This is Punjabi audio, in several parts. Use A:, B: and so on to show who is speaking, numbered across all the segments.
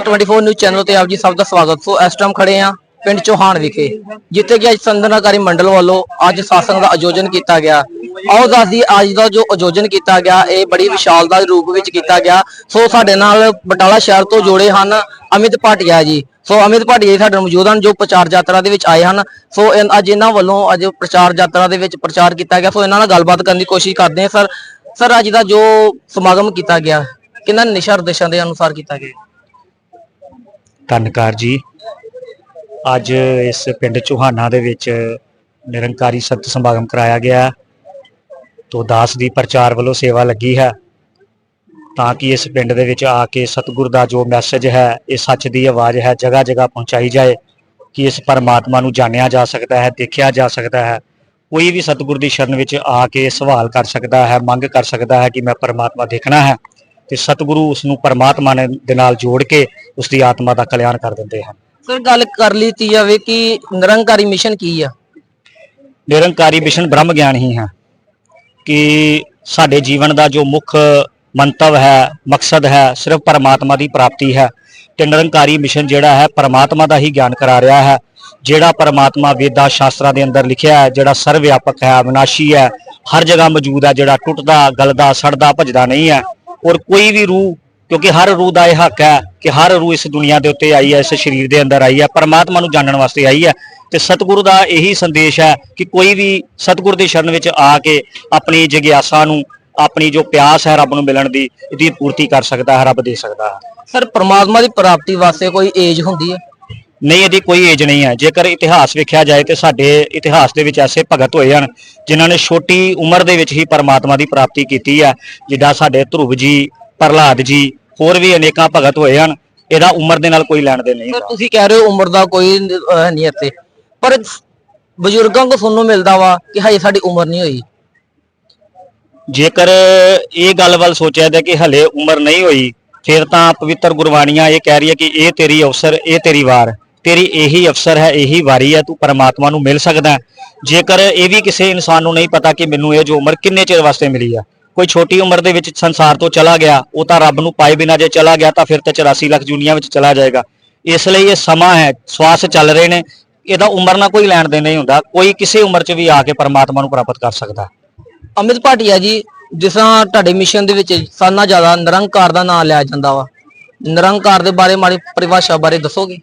A: ਪਾਵੇ
B: ਸਪੋਰਟਲਾਈਟ 24 ਨਿਊਜ਼ ਚੈਨਲ ਤੇ ਆਪ ਜੀ ਸਭ ਦਾ ਸਵਾਗਤ। ਸੋ ਇਸ ਟਾਈਮ ਖੜੇ ਆ ਪਿੰਡ ਚੋਹਾਨ ਵਿਖੇ, ਜਿੱਥੇ ਕਿ ਅੱਜ ਸੰਦਨਾਕਾਰੀ ਮੰਡਲ ਵੱਲੋਂ ਅੱਜ ਸਾਸੰਗ ਦਾ ਆਯੋਜਨ ਕੀਤਾ ਗਿਆ। ਆਓ ਦੱਸਦੀ ਅੱਜ ਦਾ ਜੋ ਆਯੋਜਨ ਕੀਤਾ ਗਿਆ, ਇਹ ਬੜੀ ਵਿਸ਼ਾਲਤਾ ਦੇ ਰੂਪ ਵਿੱਚ ਕੀਤਾ ਗਿਆ। ਸੋ ਸਾਡੇ ਨਾਲ ਬਟਾਲਾ ਸ਼ਹਿਰ ਤੋਂ ਜੋੜੇ ਹਨ ਅਮਿਤ ਭਾਟੀਆ ਜੀ। ਸੋ ਅਮਿਤ ਭਾਟੀਆ ਜੀ ਸਾਡੇ ਨਾਲ ਮੌਜੂਦ ਹਨ, ਜੋ ਪ੍ਰਚਾਰ ਯਾਤਰਾ ਦੇ ਵਿੱਚ ਆਏ ਹਨ। ਸੋ ਅੱਜ ਇਹਨਾਂ ਵੱਲੋਂ ਅੱਜ ਪ੍ਰਚਾਰ ਯਾਤਰਾ ਦੇ ਵਿੱਚ ਪ੍ਰਚਾਰ ਕੀਤਾ ਗਿਆ। ਸੋ ਇਹਨਾਂ ਨਾਲ ਗੱਲਬਾਤ ਕਰਨ ਦੀ ਕੋਸ਼ਿਸ਼ ਕਰਦੇ ਹਾਂ, ਸਰ। ਸਰ, ਅੱਜ ਦਾ ਜੋ ਸਮਾਗਮ ਕੀਤਾ ਗਿਆ, ਕਿੰਨਾ ਨਿਸ਼ਾ ਨਿਰਦੇਸ਼ਾਂ ਦੇ ਅਨੁਸਾਰ ਕੀਤਾ ਗਿਆ?
C: ਧੰਨਕਾਰ ਜੀ। ਅੱਜ ਇਸ ਪਿੰਡ ਚੋਹਾਨਾ ਦੇ ਵਿੱਚ ਨਿਰੰਕਾਰੀ ਸਤ ਸਮਾਗਮ ਕਰਾਇਆ ਗਿਆ। ਤੋ ਦਾਸ ਦੀ ਪ੍ਰਚਾਰ ਵੱਲੋਂ ਸੇਵਾ ਲੱਗੀ ਹੈ। ਤਾਂ ਕਿ ਇਸ ਪਿੰਡ ਦੇ ਵਿੱਚ ਆ ਕੇ ਸਤਿਗੁਰ ਦਾ ਜੋ ਮੈਸੇਜ ਹੈ, ਇਹ ਸੱਚ ਦੀ ਆਵਾਜ਼ ਹੈ ਜਗ੍ਹਾ ਜਗ੍ਹਾ ਪਹੁੰਚਾਈ ਜਾਏ, ਕਿ ਇਸ ਪਰਮਾਤਮਾ ਨੂੰ ਜਾਣਿਆ ਜਾ ਸਕਦਾ ਹੈ, ਦੇਖਿਆ ਜਾ ਸਕਦਾ ਹੈ। ਕੋਈ ਵੀ ਸਤਿਗੁਰ ਦੀ ਸ਼ਰਨ ਵਿੱਚ ਆ ਕੇ ਸਵਾਲ ਕਰ ਸਕਦਾ ਹੈ, ਮੰਗ ਕਰ ਸਕਦਾ ਹੈ ਕਿ ਮੈਂ ਪਰਮਾਤਮਾ ਦੇਖਣਾ ਹੈ। ਤੇ ਸਤਿਗੁਰੂ ਉਸ ਨੂੰ ਪਰਮਾਤਮਾ ਨੇ ਦੇ ਨਾਲ ਜੋੜ ਕੇ ਉਸ ਦੀ ਆਤਮਾ ਦਾ ਕਲਿਆਣ ਕਰ ਦਿੰਦੇ ਹਨ।
B: ਸਰ ਗੱਲ ਕਰ ਲਈਤੀ ਜਾਵੇ ਕਿ ਨਿਰੰਕਾਰੀ ਮਿਸ਼ਨ ਕੀ ਆ?
C: ਨਿਰੰਕਾਰੀ ਮਿਸ਼ਨ ਬ੍ਰਹਮ ਗਿਆਨ ਹੀ ਹੈ ਕਿ ਸਾਡੇ ਜੀਵਨ ਦਾ ਜੋ ਮੁੱਖ ਮੰਤਵ ਹੈ ਮਕਸਦ ਹੈ ਸਿਰਫ ਪਰਮਾਤਮਾ ਦੀ ਪ੍ਰਾਪਤੀ ਹੈ। ਤੇ ਨਿਰੰਕਾਰੀ ਮਿਸ਼ਨ ਜਿਹੜਾ ਹੈ ਪਰਮਾਤਮਾ ਦਾ ਹੀ ਗਿਆਨ ਕਰਾ ਰਿਹਾ ਹੈ। ਜਿਹੜਾ ਪਰਮਾਤਮਾ ਵੇਦਾਂ ਸ਼ਾਸਤਰਾਂ ਦੇ ਅੰਦਰ ਲਿਖਿਆ ਹੈ ਜਿਹੜਾ ਸਰਵ ਵਿਆਪਕ ਹੈ ਅਵਿਨਾਸ਼ੀ ਹੈ ਹਰ ਜਗ੍ਹਾ ਮੌਜੂਦ ਹੈ ਜਿਹੜਾ ਟੁੱਟਦਾ ਗਲਦਾ ਸੜਦਾ ਭਜਦਾ ਨਹੀਂ ਹੈ। ਔਰ ਕੋਈ ਵੀ ਰੂਹ, ਕਿਉਂਕਿ ਹਰ ਰੂਹ ਦਾ ਇਹ ਹੱਕ ਹੈ ਕਿ ਹਰ ਰੂਹ ਇਸ ਦੁਨੀਆ ਦੇ ਉੱਤੇ ਆਈ ਹੈ, ਇਸ ਸਰੀਰ ਦੇ ਅੰਦਰ ਆਈ ਹੈ, ਪਰਮਾਤਮਾ ਨੂੰ ਜਾਣਨ ਵਾਸਤੇ ਆਈ ਹੈ ਤੇ ਸਤਿਗੁਰੂ ਦਾ ਇਹੀ ਸੰਦੇਸ਼ ਹੈ ਕਿ ਕੋਈ ਵੀ ਸਤਿਗੁਰ ਦੀ ਸ਼ਰਨ ਵਿੱਚ ਆ ਕੇ ਆਪਣੀ ਜਿਗਿਆਸਾ ਨੂੰ, ਆਪਣੀ ਜੋ ਪਿਆਸ ਹੈ ਰੱਬ ਨੂੰ ਮਿਲਣ ਦੀ, ਇਹਦੀ ਪੂਰਤੀ ਕਰ ਸਕਦਾ ਹੈ, ਰੱਬ ਦੇ ਸਕਦਾ ਹੈ।
B: ਸਰ, ਪਰਮਾਤਮਾ ਦੀ ਪ੍ਰਾਪਤੀ ਵਾਸਤੇ ਕੋਈ ਏਜ ਹੁੰਦੀ ਹੈ?
C: ਨਹੀਂ ਇਹਦੀ ਕੋਈ ਏਜ ਨਹੀਂ ਹੈ। ਜੇਕਰ ਇਤਿਹਾਸ ਵੇਖਿਆ ਜਾਏ ਤੇ ਸਾਡੇ ਇਤਿਹਾਸ ਦੇ ਵਿੱਚ ਐਸੇ ਭਗਤ ਹੋਏ ਹਨ ਜਿਨ੍ਹਾਂ ਨੇ ਛੋਟੀ ਉਮਰ ਦੇ ਵਿੱਚ ਹੀ ਪਰਮਾਤਮਾ ਦੀ ਪ੍ਰਾਪਤੀ ਕੀਤੀ ਹੈ ਜਿੱਦਾਂ ਸਾਡੇ ਧਰੁਵ ਜੀ ਪ੍ਰਹਲਾਦ ਜੀ ਹੋਰ ਵੀ ਅਨੇਕਾਂ ਭਗਤ ਹੋਏ ਹਨ ਇਹਦਾ ਉਮਰ ਦੇ ਨਾਲ ਕੋਈ ਲੈਣ ਦੇ ਨਹੀਂ
B: ਸਰ। ਤੁਸੀਂ ਕਹਿ ਰਹੇ ਹੋ ਉਮਰ ਦਾ ਕੋਈ ਨਹੀਂ ਇੱਥੇ। ਪਰ ਬਜ਼ੁਰਗਾਂ ਕੋ ਸੁਣਨ ਨੂੰ ਮਿਲਦਾ ਵਾ ਕਿ ਹਜੇ ਸਾਡੀ ਉਮਰ ਨਹੀਂ ਹੋਈ।
C: ਜੇਕਰ ਇਹ ਗੱਲ ਵੱਲ ਸੋਚਿਆ ਜਾਏ ਕਿ ਹਲੇ ਉਮਰ ਨਹੀਂ ਹੋਈ ਫਿਰ ਤਾਂ ਪਵਿੱਤਰ ਗੁਰਬਾਣੀਆਂ ਇਹ ਕਹਿ ਰਹੀ ਹੈ ਕਿ ਇਹ ਤੇਰੀ ਅਵਸਰ ਇਹ ਤੇਰੀ ਵਾਰ। ਤੇਰੀ ਇਹੀ ਅਫਸਰ ਹੈ, ਇਹੀ ਵਾਰੀ ਹੈ, ਤੂੰ ਪਰਮਾਤਮਾ ਨੂੰ ਮਿਲ ਸਕਦਾ ਜੇਕਰ ਇਹ ਵੀ ਕਿਸੇ ਇਨਸਾਨ ਨੂੰ ਨਹੀਂ ਪਤਾ ਕਿ ਮੈਨੂੰ ਇਹ ਜੋ ਉਮਰ ਕਿੰਨੇ ਚਿਰ ਵਾਸਤੇ ਮਿਲੀ ਆ ਕੋਈ ਛੋਟੀ ਉਮਰ ਦੇ ਵਿੱਚ ਸੰਸਾਰ ਤੋਂ ਚਲਾ ਗਿਆ, ਉਹ ਤਾਂ ਰੱਬ ਨੂੰ ਪਾਏ ਬਿਨਾਂ ਜੇ ਚਲਾ ਗਿਆ, ਤਾਂ ਫਿਰ ਤਾਂ 84 ਲੱਖ ਦੁਨੀਆ ਵਿੱਚ ਚਲਾ ਜਾਏਗਾ। ਇਸ ਲਈ ਇਹ ਸਮਾਂ ਹੈ, ਸਵਾਸ ਚੱਲ ਰਹੇ ਨੇ, ਇਹਦਾ ਉਮਰ ਨਾਲ ਕੋਈ ਲੈਣ ਦੇਣ ਨਹੀਂ ਹੁੰਦਾ, ਕੋਈ ਕਿਸੇ ਉਮਰ 'ਚ ਵੀ ਆ ਕੇ ਪਰਮਾਤਮਾ ਨੂੰ ਪ੍ਰਾਪਤ ਕਰ ਸਕਦਾ।
B: ਅਮਿਤ ਭਾਟੀਆ ਜੀ, ਜਿਸ ਤਰ੍ਹਾਂ ਤੁਹਾਡੇ ਮਿਸ਼ਨ ਦੇ ਵਿੱਚ ਸਾਨਾ ਜ਼ਿਆਦਾ ਨਿਰੰਕਾਰ ਦਾ ਨਾਮ ਲਿਆ ਜਾਂਦਾ ਵਾ, ਨਿਰੰਕਾਰ ਦੇ ਬਾਰੇ ਮਾੜੀ ਪਰਿਭਾਸ਼ਾ ਬਾਰੇ ਦੱਸੋਗੇ?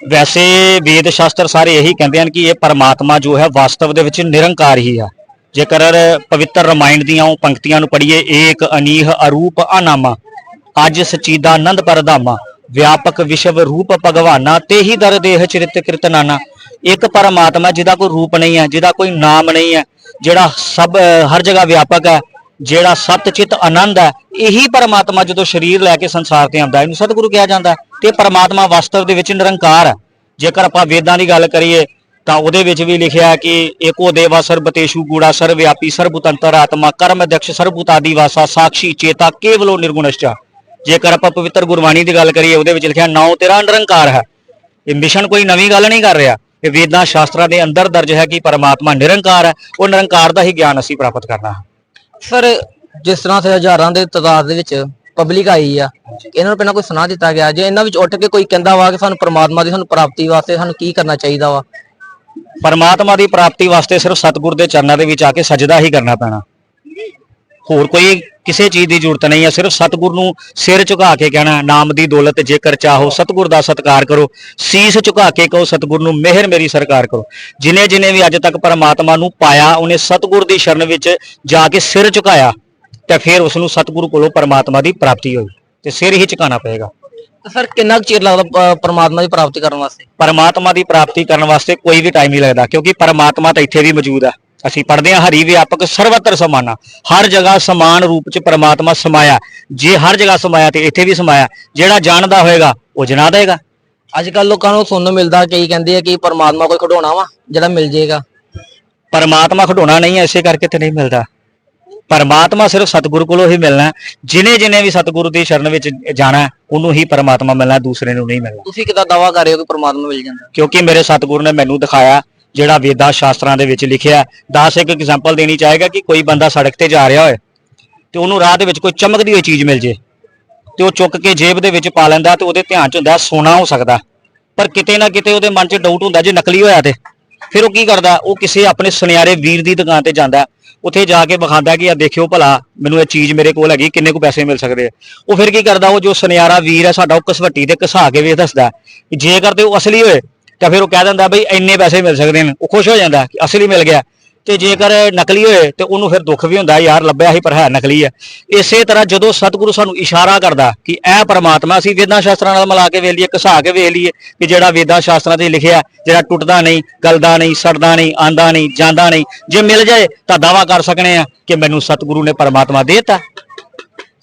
C: ਵੈਸੇ ਵੇਦ ਸ਼ਾਸਤਰ ਸਾਰੇ ਇਹੀ ਕਹਿੰਦੇ ਹਨ ਕਿ ਇਹ ਪਰਮਾਤਮਾ ਜੋ ਹੈ ਵਾਸਤਵ ਦੇ ਵਿੱਚ ਨਿਰੰਕਾਰ ਹੀ ਆ। ਜੇਕਰ ਪਵਿੱਤਰ ਰਮਾਇਣ ਦੀਆਂ ਉਹ ਪੰਕਤੀਆਂ ਨੂੰ ਪੜ੍ਹੀਏ, ਏਕ, ਅਨੀਹ, ਅਰੂਪ, ਅਨਾਮਾ, ਅੱਜ ਸਚੀਦਾ ਸਚੀਦਾਨੰਦ ਪਰਧਾਮਾ, ਵਿਆਪਕ ਵਿਸ਼ਵ ਰੂਪ ਭਗਵਾਨਾ, ਤੇ ਹੀ ਦਰ ਦੇਹ ਚਰਿਤ ਕਿਰਤਨਾਨਾ ਇੱਕ ਪਰਮਾਤਮਾ ਜਿਹਦਾ ਕੋਈ ਰੂਪ ਨਹੀਂ ਹੈ, ਜਿਹਦਾ ਕੋਈ ਨਾਮ ਨਹੀਂ ਹੈ, ਜਿਹੜਾ ਸਭ ਹਰ ਜਗ੍ਹਾ ਵਿਆਪਕ ਹੈ ਜਿਹੜਾ ਸਤ ਚਿਤ ਆਨੰਦ ਹੈ, ਇਹੀ ਪਰਮਾਤਮਾ ਜਦੋਂ ਸਰੀਰ ਲੈ ਕੇ ਸੰਸਾਰ ਤੇ ਆਉਂਦਾ ਇਹਨੂੰ ਸਤਿਗੁਰੂ ਕਿਹਾ ਜਾਂਦਾ ਤੇ ਪਰਮਾਤਮਾ ਵਾਸਤਵ ਦੇ ਵਿੱਚ ਨਿਰੰਕਾਰ ਹੈ। ਜੇਕਰ ਆਪਾਂ ਵੇਦਾਂ ਦੀ ਗੱਲ ਕਰੀਏ, ਤਾਂ ਉਹਦੇ ਵਿੱਚ ਵੀ ਲਿਖਿਆ ਕਿ ਏਕੋ ਦੇਵਾ ਸਰਬਤੇਸ਼ੂ ਗੂੜਾ ਸਰਵਿਆਪੀ ਸਰਬਤੰਤਰ ਆਤਮਾ, ਕਰਮ ਅਧਿਕਸ਼ ਸਰਬੂਤਾਦੀ ਵਾਸਾ, ਸਾਖੀ ਚੇਤਾ ਕੇਵਲੋ ਨਿਰਗੁਣਸ਼ਚਾ। ਜੇਕਰ ਆਪਾਂ ਪਵਿੱਤਰ ਗੁਰਬਾਣੀ ਦੀ ਗੱਲ ਕਰੀਏ, ਉਹਦੇ ਵਿੱਚ ਲਿਖਿਆ ਨਾਉ ਤੇਰਾ ਨਿਰੰਕਾਰ ਹੈ। ਇਹ ਮਿਸ਼ਨ ਕੋਈ ਨਵੀਂ ਗੱਲ ਨਹੀਂ ਕਰ ਰਿਹਾ। ਇਹ ਵੇਦਾਂ ਸ਼ਾਸਤਰਾਂ ਦੇ ਅੰਦਰ ਦਰਜ ਹੈ ਕਿ ਪਰਮਾਤਮਾ ਨਿਰੰਕਾਰ ਹੈ। ਉਹ ਨਿਰੰਕਾਰ ਦਾ ਹੀ ਗਿਆਨ ਅਸੀਂ ਪ੍ਰਾਪਤ ਕਰਨਾ ਹੈ।
B: ਸਰ ਜਿਸ ਤਰ੍ਹਾਂ ਸੇ ਹਜ਼ਾਰਾਂ ਦੇ ਤਦਾਦ ਦੇ ਵਿੱਚ ਪਬਲਿਕ ਆਈ ਆ, ਇਹਨਾਂ ਨੂੰ ਪਹਿਲਾਂ ਕੋਈ ਸੁਣਾ ਦਿੱਤਾ ਗਿਆ। ਜੇ ਇਹਨਾਂ ਵਿੱਚ ਉੱਠ ਕੇ ਕੋਈ ਕਹਿੰਦਾ ਵਾ ਕਿ ਸਾਨੂੰ ਪ੍ਰਮਾਤਮਾ ਦੀ, ਸਾਨੂੰ ਪ੍ਰਾਪਤੀ ਵਾਸਤੇ ਸਾਨੂੰ ਕੀ ਕਰਨਾ ਚਾਹੀਦਾ ਵਾ?
C: ਪਰਮਾਤਮਾ ਦੀ ਪ੍ਰਾਪਤੀ ਵਾਸਤੇ ਸਿਰਫ ਸਤਿਗੁਰ ਦੇ ਚਰਨਾਂ ਦੇ ਵਿੱਚ ਆ ਕੇ ਸਜਦਾ ਹੀ ਕਰਨਾ ਪੈਣਾ। ਹੋਰ ਕੋਈ ਕਿਸੇ ਚੀਜ਼ ਦੀ ਜ਼ਰੂਰਤ ਨਹੀਂ ਹੈ ਸਿਰਫ ਸਤਿਗੁਰ ਨੂੰ ਸਿਰ ਝੁਕਾ ਕੇ ਕਹਿਣਾ ਨਾਮ ਦੀ ਦੌਲਤ ਜੇਕਰ ਚਾਹੋ ਸਤਿਗੁਰ ਦਾ ਸਤਕਾਰ ਕਰੋ ਸੀਸ ਝੁਕਾ ਕੇ ਕਹੋ ਸਤਿਗੁਰ ਨੂੰ ਮਿਹਰ ਮੇਰੀ ਸਰਕਾਰ ਕਰੋ। ਜਿਨੇ ਜਿਨੇ ਵੀ ਅੱਜ ਤੱਕ ਪਰਮਾਤਮਾ ਨੂੰ ਪਾਇਆ ਉਹਨੇ ਸਤਿਗੁਰ ਦੀ ਸ਼ਰਨ ਵਿੱਚ ਜਾ ਕੇ ਸਿਰ ਝੁਕਾਇਆ ਤੇ ਫਿਰ ਉਸ ਨੂੰ ਸਤਿਗੁਰੂ ਕੋਲੋਂ ਪਰਮਾਤਮਾ ਦੀ ਪ੍ਰਾਪਤੀ ਹੋਈ ਤੇ ਸਿਰ ਹੀ ਝੁਕਾਉਣਾ ਪਏਗਾ।
B: ਤੇ ਸਰ ਕਿੰਨਾ ਕੁ ਚਿਰ ਲੱਗਦਾ ਪ੍ਰਮਾਤਮਾ ਦੀ ਪ੍ਰਾਪਤੀ ਕਰਨ ਵਾਸਤੇ?
C: ਪਰਮਾਤਮਾ ਦੀ ਪ੍ਰਾਪਤੀ ਕਰਨ ਵਾਸਤੇ ਕੋਈ ਵੀ ਟਾਈਮ ਨਹੀਂ ਲੱਗਦਾ ਕਿਉਂਕਿ ਪਰਮਾਤਮਾ ਤਾਂ ਇੱਥੇ ਵੀ ਮੌਜੂਦ ਹੈ ਅਸੀਂ ਪੜ੍ਹਦੇ ਹਾਂ ਹਰੀ ਵਿਆਪਕ ਸਰਵਤਰ ਸਮਾਨਾ ਹਰ ਜਗ੍ਹਾ ਸਮਾਨ ਰੂਪ ਚ ਪਰਮਾਤਮਾ ਸਮਾਇਆ। ਜੇ ਹਰ ਜਗ੍ਹਾ ਸਮਾਇਆ ਤੇ ਇੱਥੇ ਵੀ ਸਮਾਇਆ ਜਿਹੜਾ ਜਾਣਦਾ ਹੋਏਗਾ ਉਹ ਜਨਾ ਦੇਗਾ।
B: ਅੱਜ ਕੱਲ ਲੋਕਾਂ ਨੂੰ ਸੁਣਨ ਨੂੰ ਮਿਲਦਾ ਕਈ ਕਹਿੰਦੇ ਆ ਕਿ ਪਰਮਾਤਮਾ ਕੋਈ ਖਿਡੌਣਾ ਵਾ ਜਿਹੜਾ ਮਿਲ ਜੇਗਾ।
C: ਪਰਮਾਤਮਾ ਖਡਾਉਣਾ ਨਹੀਂ ਹੈ ਇਸੇ ਕਰਕੇ ਤੇ ਨਹੀਂ ਮਿਲਦਾ। ਪਰਮਾਤਮਾ ਸਿਰਫ ਸਤਿਗੁਰੂ ਕੋਲੋਂ ਹੀ ਮਿਲਣਾ ਹੈ। ਜਿਨੇ ਜਿਨੇ ਵੀ ਸਤਿਗੁਰੂ ਦੀ ਸ਼ਰਨ ਵਿੱਚ ਜਾਣਾ ਹੈ, ਉਹਨੂੰ ਹੀ ਪਰਮਾਤਮਾ ਮਿਲਣਾ ਹੈ, ਦੂਸਰੇ ਨੂੰ ਨਹੀਂ ਮਿਲਣਾ।
B: ਤੁਸੀਂ ਕਿਦਾਂ ਦਾਵਾ ਕਰ ਰਹੇ ਹੋ ਕਿ ਪਰਮਾਤਮਾ ਮਿਲ ਜਾਂਦਾ?
C: ਕਿਉਂਕਿ ਮੇਰੇ ਸਤਿਗੁਰੂ ਨੇ ਮੈਨੂੰ ਦਿਖਾਇਆ ਜਿਹੜਾ ਵੇਦਾਂ ਸ਼ਾਸਤਰਾਂ ਦੇ ਵਿੱਚ ਲਿਖਿਆ 10 ਇੱਕ ਐਗਜ਼ਾਮਪਲ ਦੇਣੀ ਚਾਹੇਗਾ ਕਿ ਕੋਈ ਬੰਦਾ ਸੜਕ ਤੇ ਜਾ ਰਿਹਾ ਹੋਏ ਤੇ ਉਹਨੂੰ ਰਾਹ ਦੇ ਵਿੱਚ ਕੋਈ ਚਮਕਦੀ ਹੋਈ ਚੀਜ਼ ਮਿਲ ਜੇ ਤੇ ਉਹ ਚੁੱਕ ਕੇ ਜੇਬ ਦੇ ਵਿੱਚ ਪਾ ਲੈਂਦਾ ਤੇ ਉਹਦੇ ਧਿਆਨ ਚ ਹੁੰਦਾ ਸੋਨਾ ਹੋ ਸਕਦਾ ਪਰ ਕਿਤੇ ਨਾ ਕਿਤੇ ਉਹਦੇ ਮਨ 'ਚ ਡਾਊਟ ਹੁੰਦਾ ਜੇ ਨਕਲੀ ਹੋਇਆ ਤੇ। ਫਿਰ ਉਹ ਕੀ ਕਰਦਾ, ਉਹ ਕਿਸੇ ਆਪਣੇ ਸੁਨਿਆਰੇ ਵੀਰ ਦੀ ਦੁਕਾਨ ਤੇ ਜਾਂਦਾ ਉੱਥੇ ਜਾ ਕੇ ਵਿਖਾਉਂਦਾ ਕਿ ਆ ਦੇਖਿਓ ਭਲਾ, ਮੈਨੂੰ ਇਹ ਚੀਜ਼ ਮੇਰੇ ਕੋਲ ਹੈਗੀ, ਕਿੰਨੇ ਕੁ ਪੈਸੇ ਮਿਲ ਸਕਦੇ ਆ। ਉਹ ਫਿਰ ਕੀ ਕਰਦਾ, ਉਹ ਜੋ ਸੁਨਿਆਰਾ ਵੀਰ ਹੈ, ਸਾਡਾ ਉਹ ਕਸਵੱਟੀ ਤੇ ਘਸਾ ਕੇ ਵੇਖ ਦੱਸਦਾ ਕਿ ਜੇਕਰ ਤੇ ਉਹ ਅਸਲੀ ਹੋਏ ਤਾਂ ਫਿਰ ਉਹ ਕਹਿ ਦਿੰਦਾ ਬਈ ਇੰਨੇ ਪੈਸੇ ਮਿਲ ਸਕਦੇ ਨੇ। ਉਹ ਖੁਸ਼ ਹੋ ਜਾਂਦਾ ਕਿ ਅਸਲੀ ਮਿਲ ਗਿਆ। ਤੇ ਜੇਕਰ ਨਕਲੀ ਹੋਏ ਤੇ ਉਹਨੂੰ ਫਿਰ ਦੁੱਖ ਵੀ ਹੁੰਦਾ, ਯਾਰ ਲੱਭਿਆ ਸੀ ਪਰ ਹੈ ਨਕਲੀ ਹੈ ਇਸੇ ਤਰ੍ਹਾਂ ਜਦੋਂ ਸਤਿਗੁਰੂ ਸਾਨੂੰ ਇਸ਼ਾਰਾ ਕਰਦਾ ਕਿ ਇਹ ਪਰਮਾਤਮਾ ਅਸੀਂ ਵੇਦਾਂ ਸ਼ਾਸਤਰਾਂ ਨਾਲ ਮਿਲਾ ਕੇ ਵੇਖ ਲਈਏ, ਘਸਾ ਕੇ ਵੇਖ ਲਈਏ ਕਿ ਜਿਹੜਾ ਵੇਦਾਂ ਸ਼ਾਸਤਰਾਂ ਤੇ ਲਿਖਿਆ, ਜਿਹੜਾ ਟੁੱਟਦਾ ਨਹੀਂ, ਗਲਦਾ ਨਹੀਂ, ਸੜਦਾ ਨਹੀਂ, ਆਂਦਾ ਨਹੀਂ, ਜਾਂਦਾ ਨਹੀਂ, ਜੇ ਮਿਲ ਜਾਏ ਤਾਂ ਦਾਵਾ ਕਰ ਸਕਣੇ ਆ ਕਿ ਮੈਨੂੰ ਸਤਿਗੁਰੂ ਨੇ ਪਰਮਾਤਮਾ ਦੇਤਾ।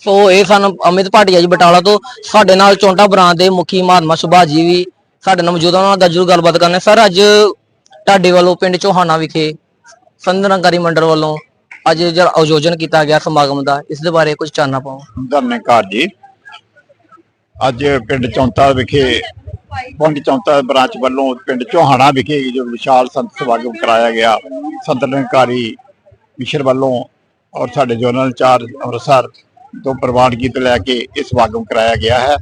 B: ਸੋ ਇਹ ਸਾਨੂੰ ਅਮਿਤ ਭਾਟੀਆ ਜੀ ਬਟਾਲਾ ਤੋਂ ਸਾਡੇ ਨਾਲ ਚੌਂਟਾ ਬ੍ਰਾਂਚ ਦੇ ਮੁਖੀ ਮਹਾਤਮਾ ਸੁਭਾਸ਼ ਜੀ ਵੀ ਸਾਡੇ ਨਾਲ ਮੌਜੂਦ ਉਹਨਾਂ ਨਾਲ ਜਰੂਰ ਗੱਲਬਾਤ ਕਰਨੇ ਸਰ, ਅੱਜ ਤੁਹਾਡੇ ਵੱਲੋਂ ਪਿੰਡ ਚੋਹਾਨਾ ਵਿਖੇ ਸੰਤ ਮੰਡਲ ਵੱਲੋਂ ਅੱਜ ਜਿਹੜਾ ਆਯੋਜਨ ਕੀਤਾ ਗਿਆ ਸਮਾਗਮ ਦਾ, ਇਸ ਦੇ ਬਾਰੇ ਕੁਝ ਚਾਨਣਾ ਪਾਓ
D: ਧੰਨਕਾਰ ਜੀ। ਅੱਜ ਪਿੰਡ ਚੌਂਤਾ ਵਿਖੇ ਪਿੰਡ ਚੌਂਤਾ ਬ੍ਰਾਂਚ ਵੱਲੋਂ ਪਿੰਡ ਚੋਹਾਣਾ ਵਿਖੇ ਜੋ ਵਿਸ਼ਾਲ ਸੰਤ ਸਮਾਗਮ ਕਰਾਇਆ ਗਿਆ ਸੰਤ ਨਿਰੰਕਾਰੀ ਮਿਸ਼ਨ ਵੱਲੋਂ ਔਰ ਸਾਡੇ ਜਨਰਲ ਇੰਚਾਰਜ ਅੰਮ੍ਰਿਤਸਰ ਤੋਂ ਪ੍ਰਵਾਨਗੀ ਤੋਂ ਲੈ ਕੇ ਇਹ ਸਮਾਗਮ ਕਰਾਇਆ ਗਿਆ ਹੈ।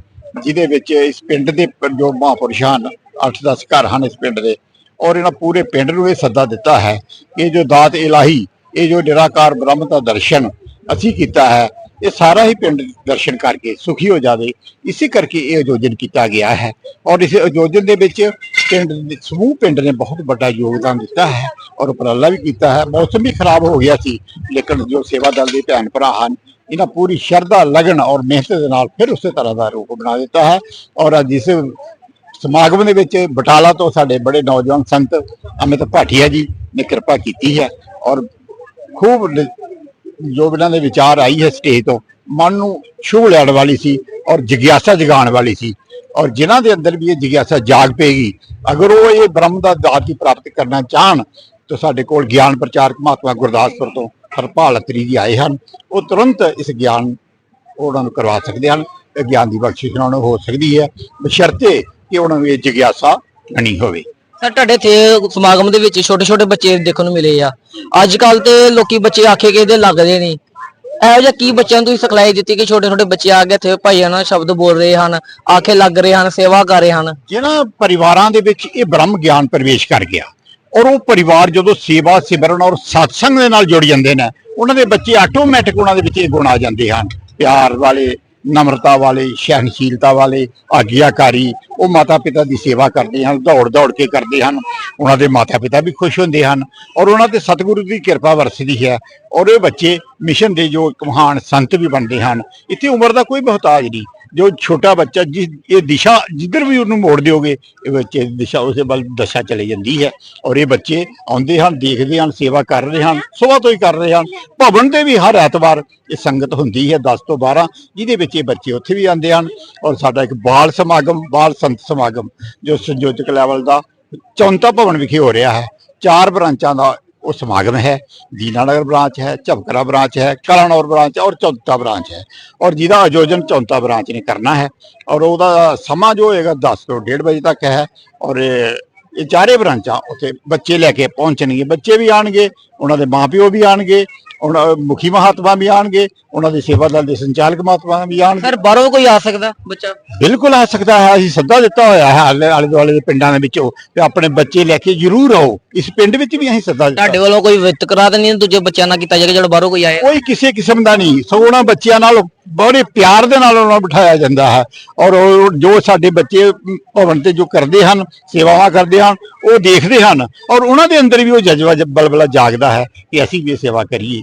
D: ਜਿਹਦੇ ਵਿੱਚ ਇਸ ਪਿੰਡ ਦੇ ਜੋ ਮਹਾਂਪੁਰਸ਼ ਹਨ 8-10 ਘਰ ਹਨ ਇਸ ਪਿੰਡ ਦੇ, ਔਰ ਇਹਨਾਂ ਪੂਰੇ ਪਿੰਡ ਨੂੰ ਇਹ ਸੱਦਾ ਦਿੱਤਾ ਹੈ ਇਹ ਜੋ ਦਾਤ ਇਲਾਹੀ, ਇਹ ਜੋ ਨਿਰਾਕਾਰ ਬ੍ਰਹਮ ਦਾ ਦਰਸ਼ਨ ਅਸੀਂ ਕੀਤਾ ਹੈ, ਇਹ ਸਾਰਾ ਹੀ ਪਿੰਡ ਦਰਸ਼ਨ ਕਰਕੇ ਸੁਖੀ ਹੋ ਜਾਵੇ। ਇਸੇ ਕਰਕੇ ਇਹ ਆਯੋਜਨ ਕੀਤਾ ਗਿਆ ਹੈ। ਔਰ ਇਸ ਆਯੋਜਨ ਦੇ ਵਿੱਚ ਪਿੰਡ ਦੇ, ਸਮੂਹ ਪਿੰਡ ਨੇ ਬਹੁਤ ਵੱਡਾ ਯੋਗਦਾਨ ਦਿੱਤਾ ਹੈ ਔਰ ਉਪਰਾਲਾ ਵੀ ਕੀਤਾ ਹੈ। ਮੌਸਮ ਵੀ ਖਰਾਬ ਹੋ ਗਿਆ ਸੀ, ਲੇਕਿਨ ਜੋ ਸੇਵਾ ਦਲ ਦੇ ਭੈਣ ਭਰਾ ਹਨ ਇਹਨਾਂ ਪੂਰੀ ਸ਼ਰਧਾ, ਲਗਨ ਔਰ ਮਿਹਨਤ ਦੇ ਨਾਲ ਫਿਰ ਉਸੇ ਤਰ੍ਹਾਂ ਦਾ ਰੂਪ ਬਣਾ ਦਿੱਤਾ ਹੈ ਔਰ ਅੱਜ ਇਸ ਸਮਾਗਮ ਦੇ ਵਿੱਚ ਬਟਾਲਾ ਤੋਂ ਸਾਡੇ ਬੜੇ ਨੌਜਵਾਨ ਸੰਤ ਅਮਿਤ ਭਾਟੀਆ ਜੀ ਨੇ ਕਿਰਪਾ ਕੀਤੀ ਹੈ ਔਰ ਖੂਬ ਜੋ ਇਹਨਾਂ ਦੇ ਵਿਚਾਰ ਆਈ ਹੈ ਸਟੇਜ ਤੋਂ, ਮਨ ਨੂੰ ਛੂਹ ਲੈਣ ਵਾਲੀ ਸੀ ਔਰ ਜਿਗਿਆਸਾ ਜਗਾਉਣ ਵਾਲੀ ਸੀ ਔਰ ਜਿਨ੍ਹਾਂ ਦੇ ਅੰਦਰ ਵੀ ਇਹ ਜਿਗਿਆਸਾ ਜਾਗ ਪਏਗੀ, ਅਗਰ ਉਹ ਇਹ ਬ੍ਰਹਮ ਦਾ ਦਾਤ ਹੀ ਪ੍ਰਾਪਤ ਕਰਨਾ ਚਾਹਣ ਤਾਂ ਸਾਡੇ ਕੋਲ ਗਿਆਨ ਪ੍ਰਚਾਰਕ ਮਹਾਤਮਾ ਗੁਰਦਾਸਪੁਰ ਤੋਂ ਹਰਪਾਲ ਅਤਰੀ ਜੀ ਆਏ ਹਨ ਉਹ ਤੁਰੰਤ ਇਸ ਗਿਆਨ ਉਹਨਾਂ ਨੂੰ ਕਰਵਾ ਸਕਦੇ ਹਨ ਇਹ ਗਿਆਨ ਦੀ ਬਖਸ਼ਿਸ਼ ਉਹਨਾਂ ਨੂੰ ਹੋ ਸਕਦੀ ਹੈ ਬਸ਼ਰਤੇ ਕਿ ਉਹਨਾਂ ਨੂੰ ਇਹ ਜਿਗਿਆਸਾ ਨਹੀਂ ਹੋਵੇ।
B: ਸਰ ਤੁਹਾਡੇ ਇੱਥੇ ਸਮਾਗਮ ਦੇ ਵਿੱਚ ਛੋਟੇ ਛੋਟੇ ਬੱਚੇ ਦੇਖਣ ਨੂੰ ਮਿਲੇ ਆ। ਅੱਜ ਕੱਲ ਤੇ ਲੋਕੀ ਬੱਚੇ ਆਖੇ ਕਿਹਦੇ ਲੱਗਦੇ ਨਹੀਂ। ਇਹੋ ਜਿਹਾ ਕੀ ਬੱਚਿਆਂ ਨੂੰ ਤੁਸੀਂ ਸਿਖਲਾਈ ਦਿੱਤੀ ਕਿ ਛੋਟੇ ਛੋਟੇ ਬੱਚੇ ਆ ਕੇ ਇੱਥੇ ਭਾਈਆਂ ਨਾਲ ਸ਼ਬਦ ਬੋਲ ਰਹੇ ਹਨ ਆਖੇ ਲੱਗ ਰਹੇ ਹਨ ਸੇਵਾ ਕਰ ਰਹੇ ਹਨ?
D: ਜਿਹਨਾਂ ਪਰਿਵਾਰਾਂ ਦੇ ਵਿੱਚ ਇਹ ਬ੍ਰਹਮ ਗਿਆਨ ਪ੍ਰਵੇਸ਼ ਕਰ ਗਿਆ ਔਰ ਉਹ ਪਰਿਵਾਰ ਜਦੋਂ ਸੇਵਾ ਸਿਮਰਨ ਔਰ ਸਤਸੰਗ ਦੇ ਨਾਲ ਜੁੜ ਜਾਂਦੇ ਨੇ, ਉਹਨਾਂ ਦੇ ਬੱਚੇ ਆਟੋਮੈਟਿਕ ਉਹਨਾਂ ਦੇ ਵਿੱਚ ਇਹ ਗੁਣ ਆ ਜਾਂਦੇ ਹਨ। ਪਿਆਰ ਵਾਲੇ, ਨਮਰਤਾ ਵਾਲੇ ਸਹਿਨਸ਼ੀਲਤਾ ਵਾਲੇ, ਆਗਿਆਕਾਰੀ, ਉਹ ਮਾਤਾ ਪਿਤਾ ਦੀ ਸੇਵਾ ਕਰਦੇ ਹਨ ਦੌੜ ਦੌੜ ਕੇ ਕਰਦੇ ਹਨ, ਉਹਨਾਂ ਦੇ ਮਾਤਾ ਪਿਤਾ ਵੀ ਖੁਸ਼ ਹੁੰਦੇ ਹਨ ਔਰ ਉਹਨਾਂ ਤੇ ਸਤਿਗੁਰੂ ਦੀ ਕਿਰਪਾ ਵਰਸਦੀ ਹੈ ਔਰ ਇਹ ਬੱਚੇ ਮਿਸ਼ਨ ਦੇ ਜੋ ਇੱਕ ਮਹਾਨ ਸੰਤ ਵੀ ਬਣਦੇ ਹਨ, ਇੱਥੇ ਉਮਰ ਦਾ ਕੋਈ ਬਹੁਤਾਜ ਨਹੀਂ। ਜੋ ਛੋਟਾ ਬੱਚਾ ਜਿਸ ਇਹ ਦਿਸ਼ਾ ਜਿੱਧਰ ਵੀ ਉਹਨੂੰ ਮੋੜ ਦਿਓਗੇ, ਇਹ ਬੱਚੇ ਦੀ ਦਿਸ਼ਾ ਉਸੇ ਵੱਲ ਦਸ਼ਾ ਚਲੀ ਜਾਂਦੀ ਹੈ ਔਰ ਇਹ ਬੱਚੇ ਆਉਂਦੇ ਹਨ, ਦੇਖਦੇ ਹਨ, ਸੇਵਾ ਕਰ ਰਹੇ ਹਨ ਸੁਬਾਹ ਤੋਂ ਹੀ ਕਰ ਰਹੇ ਹਨ। ਭਵਨ ਤੇ ਵੀ ਹਰ ਐਤਵਾਰ ਇਹ ਸੰਗਤ ਹੁੰਦੀ ਹੈ 10 ਤੋਂ 12 ਜਿਹਦੇ ਵਿੱਚ ਇਹ ਬੱਚੇ ਉੱਥੇ ਵੀ ਆਉਂਦੇ ਹਨ ਔਰ ਸਾਡਾ ਇੱਕ ਬਾਲ ਸਮਾਗਮ, ਬਾਲ ਸੰਤ ਸਮਾਗਮ, ਜੋ ਸੰਯੋਜਕ ਲੈਵਲ ਦਾ ਚੌਂਤਾ ਭਵਨ ਵਿਖੇ ਹੋ ਰਿਹਾ ਹੈ। ਚਾਰ ਬ੍ਰਾਂਚਾਂ ਦਾ ਉਹ ਸਮਾਗਮ ਹੈ ਦੀਨਾਨਗਰ ਬ੍ਰਾਂਚ ਹੈ, ਝਬਕਰਾ ਬ੍ਰਾਂਚ ਹੈ, ਕਲਾਨੌਰ ਬ੍ਰਾਂਚ ਹੈ ਔਰ ਚੌਂਤਾ ਬ੍ਰਾਂਚ ਹੈ ਔਰ ਜਿਹਦਾ ਆਯੋਜਨ ਚੌਂਤਾ ਬ੍ਰਾਂਚ ਨੇ ਕਰਨਾ ਹੈ ਔਰ ਉਹਦਾ ਸਮਾਂ ਜੋ ਹੋਏਗਾ 10 ਤੋਂ 1:30 ਵਜੇ ਤੱਕ ਹੈ ਔਰ ਇਹ ਚਾਰੇ ਬ੍ਰਾਂਚਾਂ ਉੱਥੇ ਬੱਚੇ ਲੈ ਕੇ ਪਹੁੰਚਣਗੇ, ਬੱਚੇ ਵੀ ਆਣਗੇ ਉਹਨਾਂ ਦੇ ਮਾਪਿਓ ਵੀ ਆਣਗੇ ਉਹਨਾਂ ਮੁਖੀ ਮਹਾਤਮਾ ਵੀ ਆਣਗੇ ਉਹਨਾਂ ਦੇ ਸੇਵਾ ਦਲ ਦੇ ਸੰਚਾਲਕ ਮਹਾਤਮਾ ਵੀ ਆਣਗੇ
B: ਸਰ ਬਾਹਰੋਂ ਕੋਈ ਆ ਸਕਦਾ ਬੱਚਾ?
D: ਬਿਲਕੁਲ ਆ ਸਕਦਾ ਹੈ ਅਸੀਂ ਸੱਦਾ ਦਿੱਤਾ ਹੋਇਆ ਹੈ ਆਲੇ ਆਲੇ ਦੁਆਲੇ ਦੇ ਪਿੰਡਾਂ ਦੇ ਵਿੱਚੋਂ ਤੇ ਆਪਣੇ ਬੱਚੇ ਲੈ ਕੇ ਜ਼ਰੂਰ ਆਓ। ਇਸ ਪਿੰਡ ਵਿੱਚ ਵੀ ਅਸੀਂ ਸੱਦਾ ਦਿੱਤਾ।
B: ਤੁਹਾਡੇ ਵੱਲੋਂ ਕੋਈ ਵਿਤਕਰਾ ਤਾਂ ਨਹੀਂ ਦੂਜੇ ਬੱਚਿਆਂ ਨਾਲ ਕੀਤਾ ਜਾਏਗਾ ਜਿਹੜਾ ਬਾਹਰੋਂ ਕੋਈ ਆਏ
D: ਕੋਈ ਕਿਸੇ ਕਿਸਮ ਦਾ ਨਹੀਂ। ਸੋ ਉਹਨਾਂ ਬੱਚਿਆਂ ਨਾਲ ਬੜੇ ਪਿਆਰ ਦੇ ਨਾਲ ਉਹਨਾਂ ਨੂੰ ਬਿਠਾਇਆ ਜਾਂਦਾ ਹੈ। ਔਰ ਜੋ ਸਾਡੇ ਬੱਚੇ ਭਵਨ ਤੇ ਜੋ ਕਰਦੇ ਹਨ ਸੇਵਾਵਾਂ ਕਰਦੇ ਹਨ ਉਹ ਦੇਖਦੇ ਹਨ। ਔਰ ਉਹਨਾਂ ਦੇ ਅੰਦਰ ਵੀ ਉਹ ਜਜ਼ਬਾ ਬਲਬਲਾ ਜਾਗਦਾ ਹੈ ਕਿ ਅਸੀਂ ਵੀ ਸੇਵਾ ਕਰੀਏ।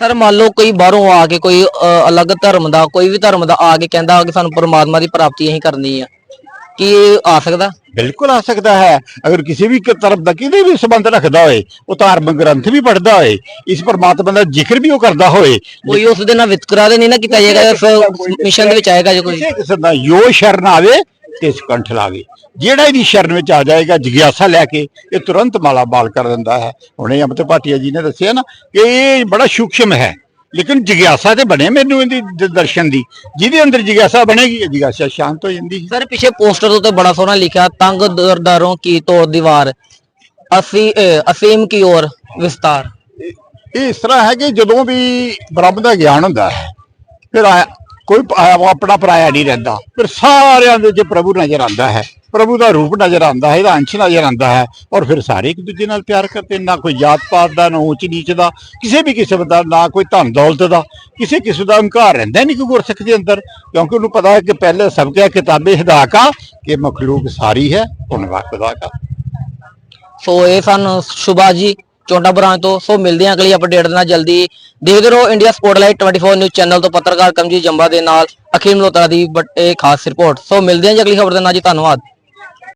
B: ਸਰ ਮੰਨ ਲਓ ਕੋਈ ਬਾਹਰੋਂ ਆ ਕੇ ਕੋਈ ਅ, ਅਲੱਗ ਧਰਮ ਦਾ ਕੋਈ ਵੀ ਧਰਮ ਦਾ ਆ ਕੇ ਕਹਿੰਦਾ ਕਿ ਸਾਨੂੰ ਪਰਮਾਤਮਾ ਦੀ ਪ੍ਰਾਪਤੀ ਅਸੀਂ ਕਰਨੀ ਆ ਕੀ ਇਹ ਆ ਸਕਦਾ?
D: ਬਿਲਕੁਲ ਆ ਸਕਦਾ ਹੈ। ਅਗਰ ਕਿਸੇ ਵੀ ਕ- ਤਰਫ ਦਾ ਕਿਤੇ ਵੀ ਸੰਬੰਧ ਰੱਖਦਾ ਹੋਏ ਉਹ ਧਾਰਮਿਕ ਗ੍ਰੰਥ ਵੀ ਪੜ੍ਹਦਾ ਹੋਏ ਇਸ ਪਰਮਾਤਮਾ ਦਾ ਜ਼ਿਕਰ ਵੀ ਉਹ ਕਰਦਾ ਹੋਏ
B: ਕੋਈ ਉਸ ਦੇ ਨਾਲ ਵਿਤਕਰਾ ਦੇ ਨਹੀਂ ਨਾ ਕੀਤਾ ਜਾਏਗਾ ਇਸ ਮਿਸ਼ਨ ਦੇ ਵਿੱਚ ਆਏਗਾ ਜੇ ਕੋਈ।
D: ਕਿਸੇ ਕਿਸਮ ਦਾ ਯੋ ਸ਼ਰਨ ਆਵੇ ਤੇ ਇਸ ਕੰਠ ਲਾ ਗਏ ਜਿਹੜਾ ਇਹਦੀ ਸ਼ਰਨ ਵਿੱਚ ਆ ਜਾਏਗਾ ਜਿਗਿਆਸਾ ਲੈ ਕੇ ਇਹ ਤੁਰੰਤ ਮਾਲਾ ਬਾਲ ਕਰ ਦਿੰਦਾ ਹੈ। ਹੁਣੇ ਅਮਿਤ ਭਾਟੀਆ ਜੀ ਨੇ ਦੱਸਿਆ ਨਾ ਕਿ ਇਹ ਬੜਾ ਸੂਖਸ਼ਮ ਹੈ। ਲੇਕਿਨ ਜਿਗਿਆਸਾ ਤੇ ਬਣੇ ਮੈਨੂੰ ਇਹਦੀ ਦਰਸ਼ਨ ਦੀ। ਜਿਹਦੇ ਅੰਦਰ ਜਿਗਿਆਸਾ ਬਣੇਗੀ ਜਿਗਿਆਸਾ ਸ਼ਾਂਤ ਹੋ ਜਾਂਦੀ
B: ਸਰ ਪਿੱਛੇ ਪੋਸਟਰ ਉੱਤੇ ਬੜਾ ਸੋਹਣਾ ਲਿਖਿਆ ਤੰਗ ਦਰਦਾਰੋਂ ਕੀ ਤੋੜ ਦੀਵਾਰ ਅਸੀਂ ਅਸੀਮ ਕੀ ਔਰ ਵਿਸਤਾਰ।
D: ਇਹ ਇਸ ਤਰ੍ਹਾਂ ਹੈ ਕਿ ਜਦੋਂ ਵੀ ਬ੍ਰਹਮ ਦਾ ਗਿਆਨ ਹੁੰਦਾ ਹੈ ਫਿਰ ਕੋਈ ਆਪਣਾ ਪਰਾਇਆ ਨਹੀਂ ਰਹਿੰਦਾ। ਫਿਰ ਸਾਰਿਆਂ ਦੇ ਵਿੱਚ ਪ੍ਰਭੂ ਨਜ਼ਰ ਆਉਂਦਾ ਹੈ। ਪ੍ਰਭੂ ਦਾ ਰੂਪ ਨਜ਼ਰ ਆਉਂਦਾ ਹੈ, ਇਹਦਾ ਅੰਸ਼ ਨਜ਼ਰ ਆਉਂਦਾ ਹੈ ਔਰ ਫਿਰ ਸਾਰੇ ਇੱਕ ਦੂਜੇ ਨਾਲ ਪਿਆਰ ਕਰਦੇ ਨਾ ਕੋਈ ਜਾਤ ਪਾਤ ਦਾ, ਨਾ ਉੱਚ ਨੀਚ ਦਾ, ਕਿਸੇ ਵੀ ਕਿਸਮ ਦਾ, ਨਾ ਕੋਈ ਧਨ ਦੌਲਤ ਦਾ, ਕਿਸੇ ਕਿਸਮ ਦਾ ਹੰਕਾਰ ਰਹਿੰਦਾ ਨਹੀਂ ਕੋਈ ਗੁਰਸਿੱਖ ਦੇ ਅੰਦਰ, ਕਿਉਂਕਿ ਉਹਨੂੰ ਪਤਾ ਹੈ ਕਿ ਪਹਿਲੇ ਸਭ ਕਿਆ ਕਿਤਾਬੇ ਹਦਾਕਾ ਕਿ ਮਖਲੂਕ ਸਾਰੀ ਹੈ ਧੰਨਵਾਦ ਖੁਦਾ ਦਾ
B: ਸੋ ਇਹ ਸਨ ਸ਼ੁਭਾ ਜੀ ਚੋਟਾ ਬ੍ਰਾਂਚ ਤੋਂ। ਸੋ ਮਿਲਦੇ ਹਾਂ ਅਗਲੀ ਅਪਡੇਟ ਨਾਲ ਜਲਦੀ। ਦੇਖਦੇ ਰਹੋ ਇੰਡੀਆ ਸਪੋਰਟਲਾਈਟ 24 ਨਿਊਜ਼ ਚੈਨਲ ਤੋਂ ਪੱਤਰਕਾਰ ਕਮਜੀ ਜੰਬਾ ਦੇ ਨਾਲ। ਅਖੀਲ ਮਲੋਤਰਾ ਦੀ ਬਟ ਇਹ ਖਾਸ ਰਿਪੋਰਟ ਸੋ ਮਿਲਦੇ ਹਾਂ ਜੀ ਅਗਲੀ ਖਬਰ ਦੇ ਨਾਲ ਜੀ। ਧੰਨਵਾਦ।